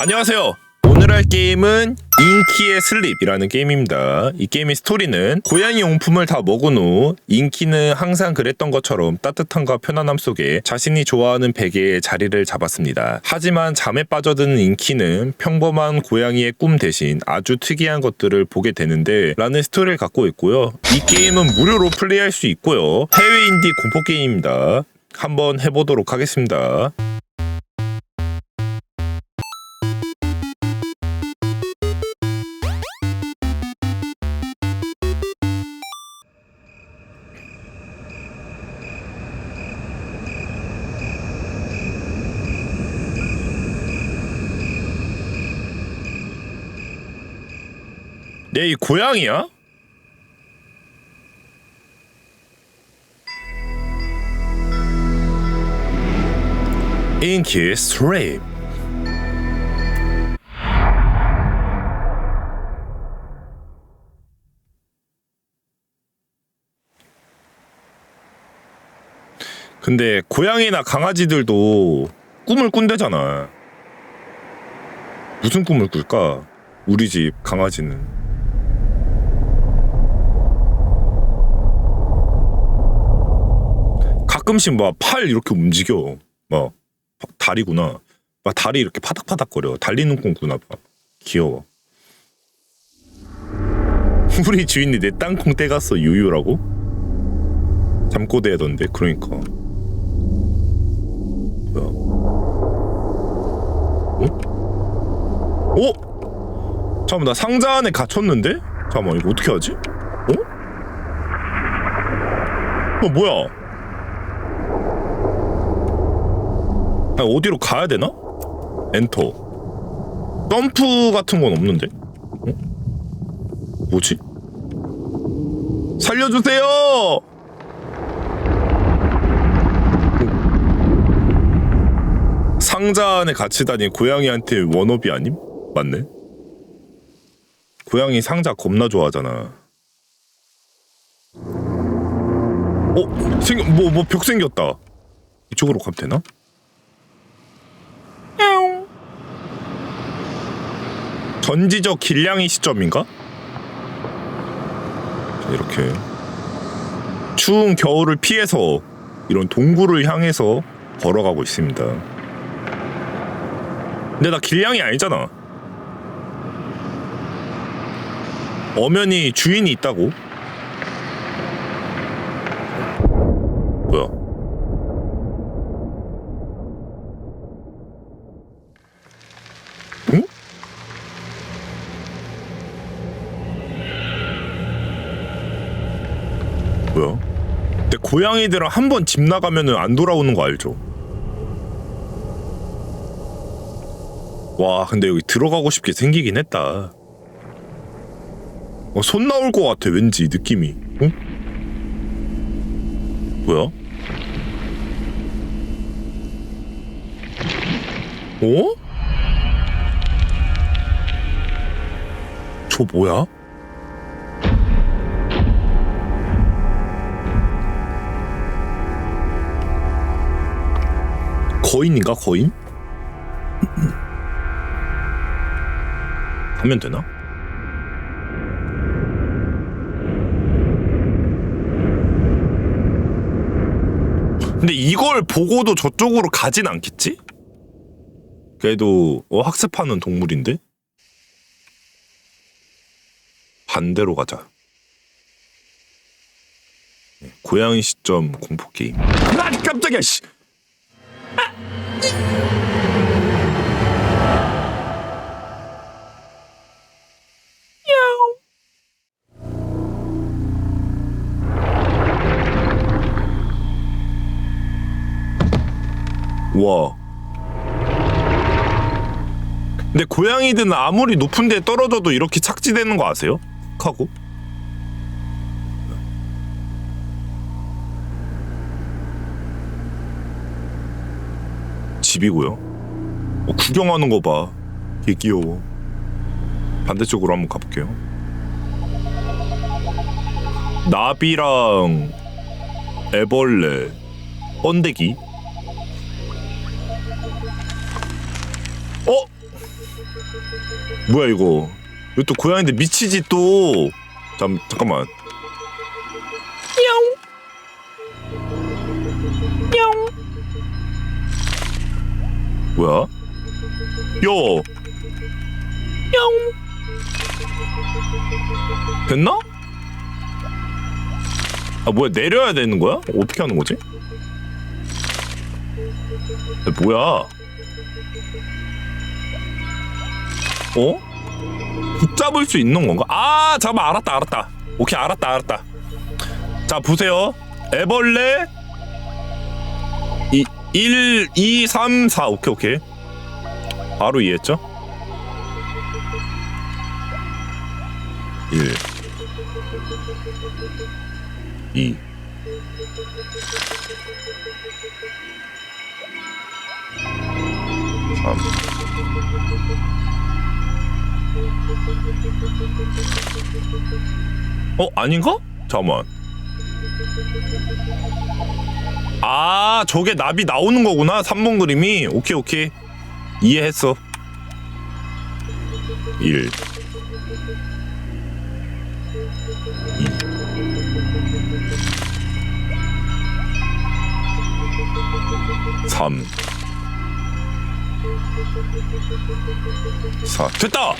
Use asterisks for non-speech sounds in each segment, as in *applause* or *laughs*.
안녕하세요. 오늘 할 게임은 인키의 슬립이라는 게임입니다. 이 게임의 스토리는 고양이 용품을 다 먹은 후 인키는 항상 그랬던 것처럼 따뜻함과 편안함 속에 자신이 좋아하는 베개에 자리를 잡았습니다. 하지만 잠에 빠져드는 인키는 평범한 고양이의 꿈 대신 아주 특이한 것들을 보게 되는데 라는 스토리를 갖고 있고요. 이 게임은 무료로 플레이할 수 있고요. 해외 인디 공포 게임입니다. 한번 해보도록 하겠습니다. 얘이 고양이야? 인키 스트립 근데 고양이나 강아지들도 꿈을 꾼대잖아. 무슨 꿈을 꿀까? 우리 집 강아지는 가끔씩 막 팔 이렇게 움직여 막 파- 다리구나 막 다리 이렇게 파닥파닥거려 달리는 꿈 꾸나 봐 귀여워 *laughs* 우리 주인이 내 땅콩 떼갔어 유유라고? 잠꼬대던데 그러니까 어? 어? 잠깐만 나 상자 안에 갇혔는데? 잠깐만 이거 어떻게 하지? 어? 어 뭐야? 아, 어디로 가야 되나? 엔터. 점프 같은 건 없는데? 어? 뭐지? 살려주세요! 상자 안에 갇히다니 고양이한테 원업이 아님? 맞네. 고양이 상자 겁나 좋아하잖아. 어? 생겨 뭐뭐 벽 생겼다. 이쪽으로 가면 되나? 전지적 길냥이 시점인가? 자, 이렇게 추운 겨울을 피해서 이런 동굴을 향해서 걸어가고 있습니다. 근데 나 길냥이 아니잖아. 엄연히 주인이 있다고. 뭐야? 근데 고양이들은 한 번 집 나가면은 안 돌아오는 거 알죠? 와, 근데 여기 들어가고 싶게 생기긴 했다. 어, 손 나올 것 같아, 왠지 느낌이. 응? 뭐야? 어? 저 뭐야? 거인인가 거인? 하면 되나? 근데 이걸 보고도 저쪽으로 가진 않겠지? 그래도 어, 학습하는 동물인데? 반대로 가자. 네, 고양이 시점 공포 게임. 아 깜짝이야 씨. 와. 근데 고양이들은 아무리 높은 데 떨어져도 이렇게 착지되는 거 아세요? 하고. 집이고요. 어, 구경하는 거 봐. 개 귀여워. 반대쪽으로 한번 가볼게요. 나비랑 애벌레, 번데기. 어? 뭐야 이거? 이거 또 고양인데 미치지 또. 잠 잠깐만. 뭐야? 요. 됐나? 아 뭐야 내려야 되는 거야? 어떻게 하는 거지? 야, 뭐야? 어? 붙잡을 수 있는 건가? 아 잠깐만 알았다 알았다 오케이 알았다 알았다 자 보세요 애벌레 이 1, 2, 3, 4 오케이 오케이. 바로 이해했죠? 1 2 3어 아닌가? 잠깐만 아 저게 나비 나오는 거구나. 3번 그림이. 오케이 오케이. 이해했어. 1 2 3 4 됐다!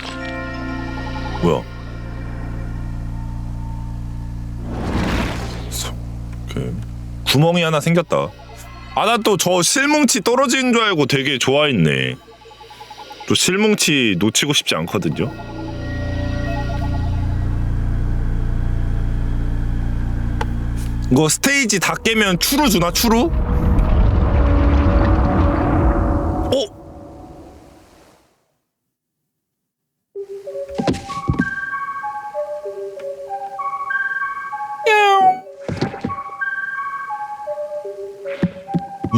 뭐야? 서- 오케이. 구멍이 하나 생겼다. 아 나 또 저 실뭉치 떨어지는 줄 알고 되게 좋아했네. 또 실뭉치 놓치고 싶지 않거든요? 이거 스테이지 다 깨면 추루 주나 추루?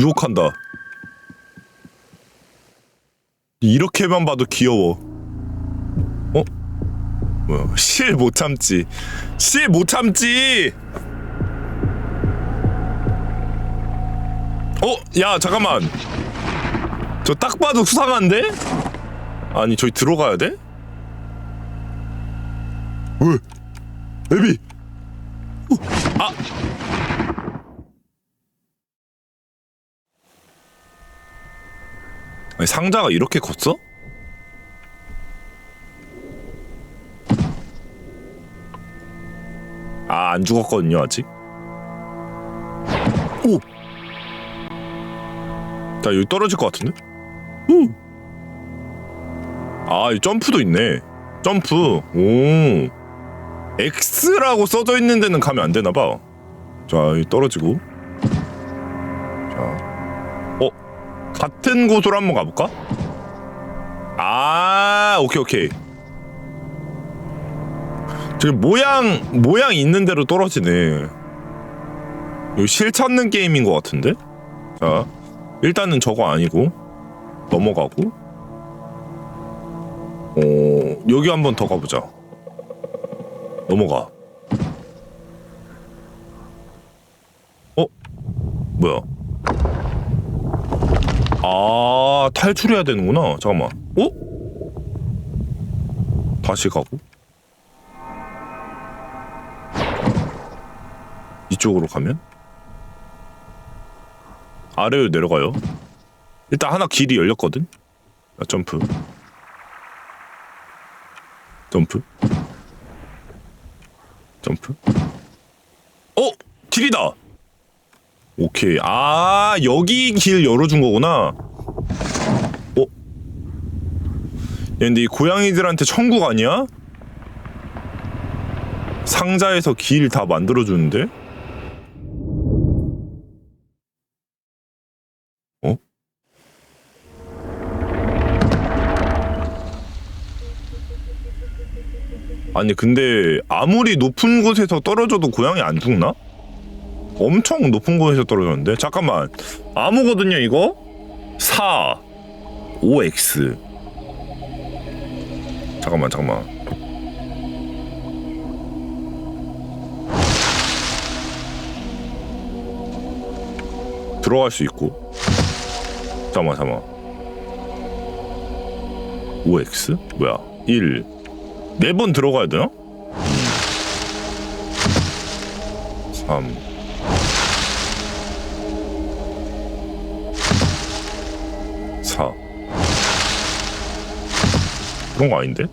유혹한다. 이렇게만 봐도 귀여워. 어? 뭐야? 실 못 참지. 실 못 참지. 어? 야 잠깐만. 저 딱 봐도 수상한데? 아니 저기 들어가야 돼? 왜? 애비. 어, 아. 아니 상자가 이렇게 컸어? 아 안 죽었거든요 아직. 오. 자 여기 떨어질 것 같은데? 오. 아, 이 점프도 있네. 점프. 오. X라고 써져 있는 데는 가면 안 되나 봐. 자, 여기 떨어지고. 자. 어, 같은 곳으로 한번 가볼까? 아, 오케이, 오케이. 지금 모양, 모양 있는 대로 떨어지네. 이거 실 찾는 게임인 것 같은데? 자, 일단은 저거 아니고, 넘어가고, 어, 여기 한번 더 가보자. 넘어가. 어? 뭐야? 아, 탈출해야 되는구나. 잠깐만. 어? 다시 가고. 이쪽으로 가면? 아래로 내려가요. 일단 하나 길이 열렸거든? 아, 점프. 점프. 점프. 어? 길이다! 오케이. 아, 여기 길 열어준 거구나. 어? 이 고양이들한테 천국 아니야? 상자에서 길 다 만들어주는데? 어? 아니 근데 아무리 높은 곳에서 떨어져도 고양이 안 죽나? 엄청 높은 곳에서 떨어졌는데 잠깐만 암호거든요 이거 4 5x 잠깐만 잠깐만 들어갈 수 있고 잠깐만 잠깐만 OX? 뭐야? 1. 네 번 들어가야 되나? 3. 그런 거 아닌데?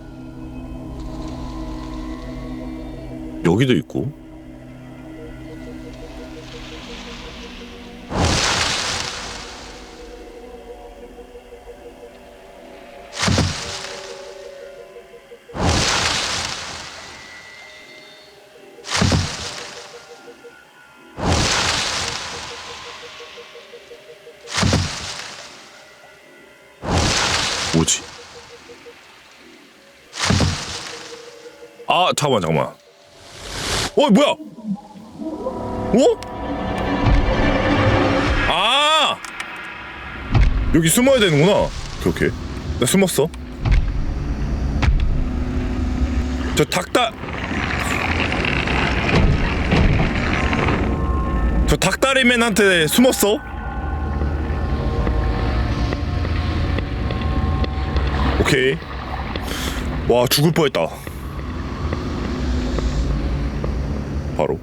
여기도 있고 아 잠깐만 잠깐만. 어 뭐야? 어? 아! 여기 숨어야 되는구나. 오케이 오케이. 나 숨었어. 저 닭다 저 닭다리맨한테 숨었어? 오케이. 와 죽을 뻔했다 바로.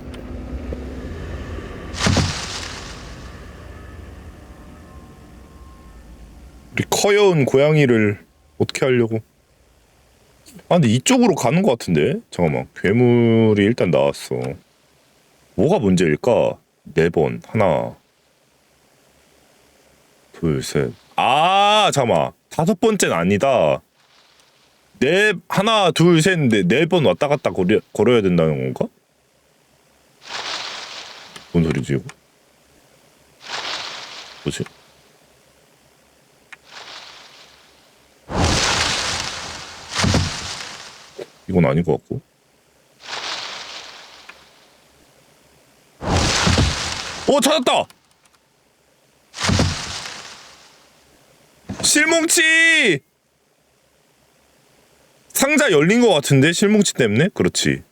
우리 커여운 고양이를 어떻게 하려고? 아 근데 이쪽으로 가는 것 같은데? 잠깐만 괴물이 일단 나왔어. 뭐가 문제일까? 네 번 하나 둘셋아 잠깐만. 다섯 번째는 아니다. 네 하나 둘셋넷네 번 왔다 갔다 걸어, 걸어야 된다는 건가? 뭔 소리지 이거? 뭐지? 이건 아닌 것 같고 오 찾았다! 실뭉치! 상자 열린 것 같은데 실뭉치 때문에? 그렇지.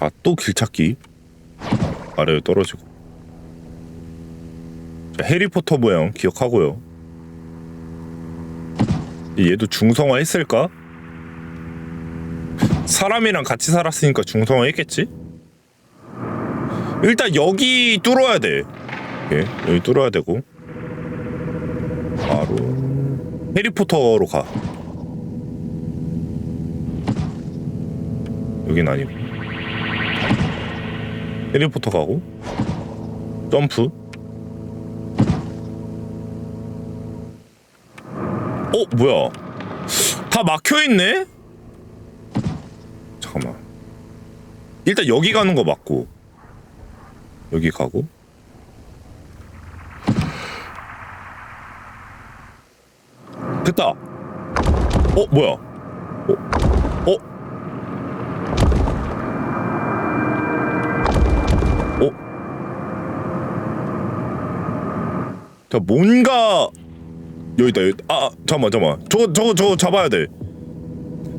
자, 또 길찾기. 아래로 떨어지고. 자, 해리포터 모양 기억하고요. 얘도 중성화 했을까? 사람이랑 같이 살았으니까 중성화 했겠지? 일단 여기 뚫어야 돼. 예, 여기 뚫어야 되고. 바로 해리포터로 가. 여긴 아니고. 해리포터 가고. 점프. 어, 뭐야? 다 막혀 있네? 잠깐만. 일단 여기 가는 거 맞고. 여기 가고. 됐다. 어, 뭐야? 어? 어? 어? 자, 뭔가 여기다 여기 아 아, 잠깐만 잠깐만. 저거 저거 저거 잡아야 돼.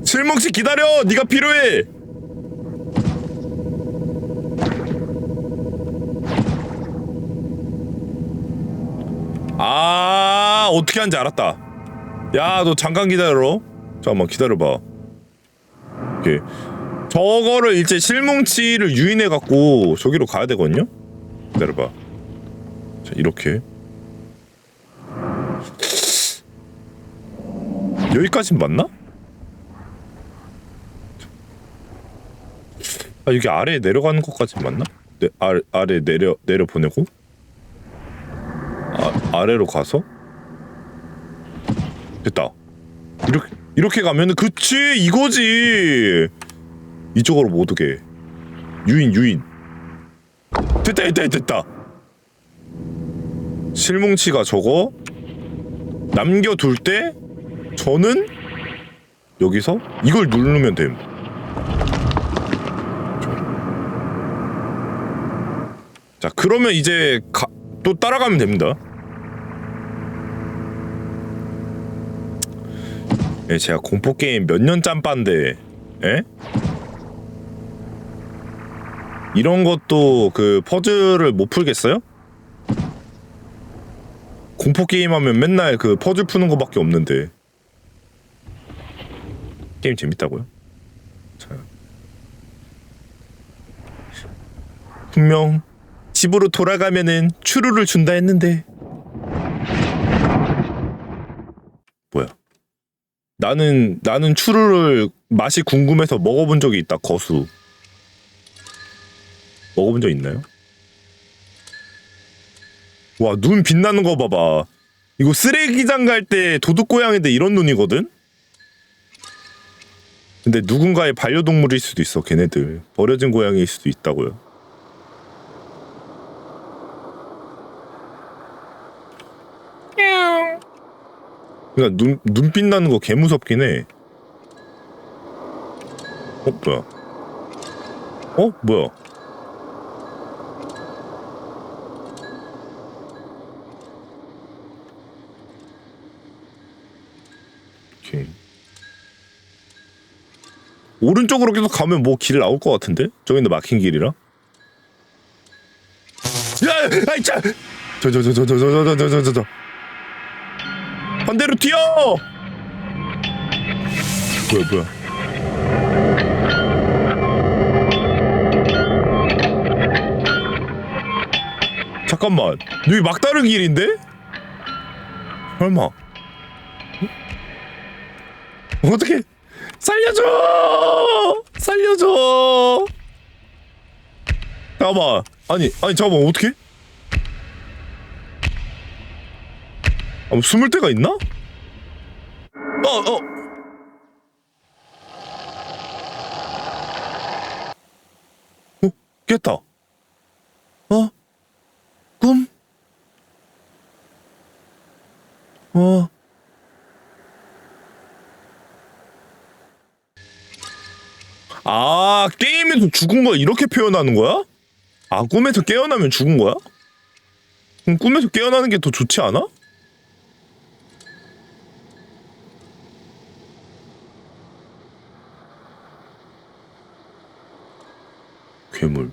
실뭉치 기다려! 네가 필요해! 아 어떻게 하는지 알았다. 야 너 잠깐 기다려. 잠깐만 기다려봐. 오케이. 저거를 이제 실뭉치를 유인해 갖고 저기로 가야 되거든요? 기다려봐. 자 이렇게 여기까진 맞나? 아 여기 아래에 내려가는 것까진 맞나? 네, 아래 아래 내려 내려 보내고? 아 아래로 가서? 됐다. 이렇게 이렇게 가면은 그치! 이거지! 이쪽으로 못 오게. 유인 유인. 됐다 됐다 됐다. 실뭉치가 저거? 남겨둘 때 저는 여기서 이걸 누르면 됨. 자, 그러면 이제 가, 또 따라가면 됩니다. 예, 제가 공포 게임 몇 년 짬빠인데 에? 이런 것도 그 퍼즐을 못 풀겠어요? 공포 게임 하면 맨날 그 퍼즐 푸는 거밖에 없는데 게임 재밌다고요? 자. 분명 집으로 돌아가면은 추루를 준다 했는데 뭐야? 나는 나는 추루를 맛이 궁금해서 먹어본 적이 있다 거수 먹어본 적 있나요? 와 눈 빛나는 거 봐봐 이거 쓰레기장 갈 때 도둑 고양이들 이런 눈이거든? 근데 누군가의 반려동물일 수도 있어 걔네들 버려진 고양이일 수도 있다고요 그니까 눈, 눈 빛 나는 거 개 무섭긴 해. 어, 뭐야? 어, 뭐야? 오른쪽으로 계속 가면 뭐 길 나올 것 같은데? 저기는 막힌 길이라? 야, 아이 차! 저, 저, 저, 저, 저, 저, 저, 저, 저. 반대로 뛰어! 뭐야 뭐야 잠깐만 여기 막다른 길인데? 설마 응? 어떻게 살려줘 살려줘 잠깐만 아니 아니 잠깐만 어떻게 아, 뭐 숨을 데가 있나? 어, 어. 어, 깼다. 어? 꿈? 어. 아, 게임에서 죽은 거 이렇게 표현하는 거야? 아, 꿈에서 깨어나면 죽은 거야? 그럼 꿈에서 깨어나는 게 더 좋지 않아? 괴물.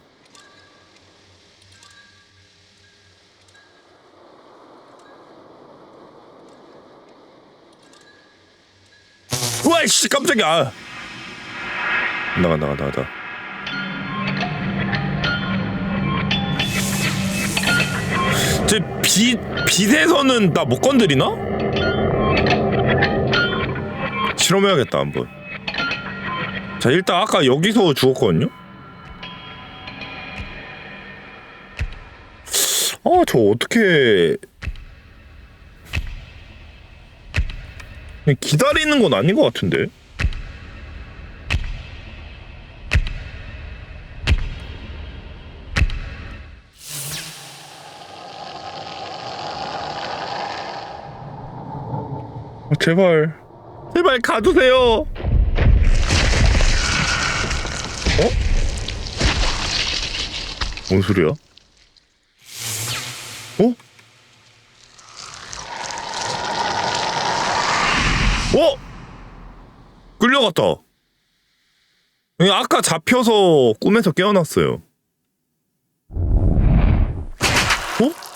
우와 씨 깜짝이야. 아. 나가 나가 나가 나가. 제빛 빛에서는 나 못 건드리나? 실험해야겠다 한번. 자 일단 아까 여기서 죽었거든요. 아, 저 어떻게 기다리는 건 아닌 것 같은데. 아, 제발, 제발 가두세요. 어? 뭔 소리야? 어? 어? 끌려갔다. 아까 잡혀서 꿈에서 깨어났어요. 어? 어?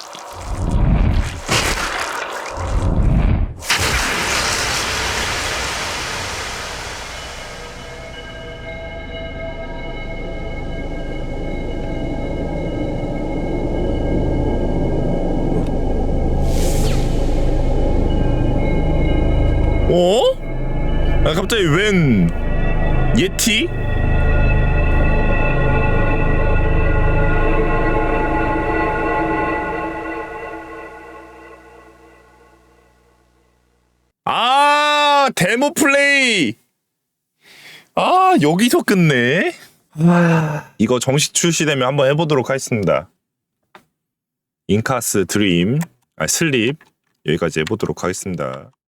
아, 갑자기 웬? 예티? 아 데모 플레이. 아 여기서 끝내? 이거 정식 출시되면 한번 해보도록 하겠습니다. 인카스 드림 아 슬립. 여기까지 해보도록 하겠습니다